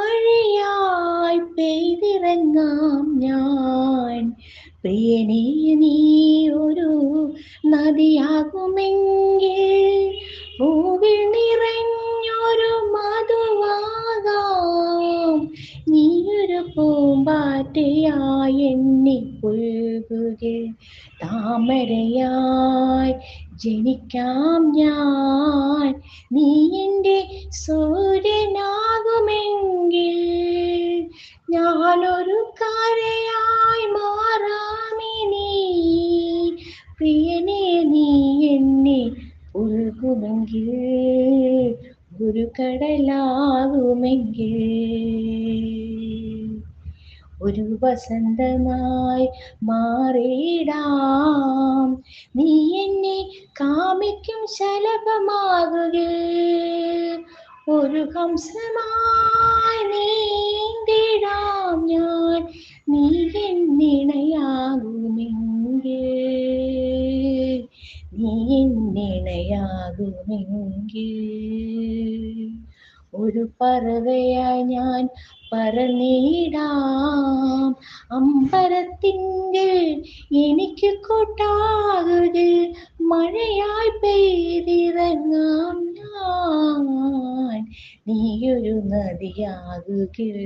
മഴയായി പെയ്തിറങ്ങാം ഞാൻ. പ്രിയനേ നീ ഒരു നദിയാകുമെങ്കിൽ പൂവിൽ നിറഞ്ഞൊരു മധുവാകാം. നീയൊരു പൂമ്പാറ്റയായി എന്നെ താമരയായി ജനിക്കാം ഞാൻ. നീ എന്റെ സൂര്യനാകുമെങ്കിൽ ഞാനൊരു കരയായി മാറാമിനി. പ്രിയനെ നീ എന്നെ ഉൾകുമെങ്കിൽ ഒരു കടലാകുമെങ്കിൽ ഒരു വസന്തമായി മാറിയിടാം. നീ എന്നെ കാമിക്കും ശലഭമാകുക ഒരു ഹംസമായി നീന്തിടാം. നീ എന്നിണയാകുമെങ്കിൽ നീ എന്നിണയാകുമെങ്കിൽ ഒരു പറവയായി ഞാൻ പറനീടാം അമ്പരത്തിന്റെ എനിക്ക് കൂട്ടാകുകിൽ മഴയായി പെയ്തിറങ്ങാം ഞാൻ. നീയൊരു നദിയാകുകിൽ.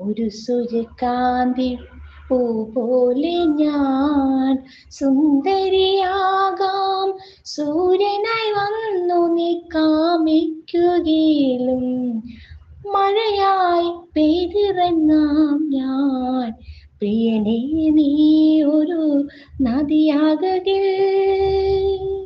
ഒരു സൂര്യകാന്തി പൂ പോലെ ഞാൻ സുന്ദരിയാകാം. സൂര്യനായി വന്നു നീ കാമിക്കുകയിലും മഴയായി പെയ്തിറങ്ങാം ഞാൻ. പ്രിയനെ നീ ഒരു നദിയാകുകിൽ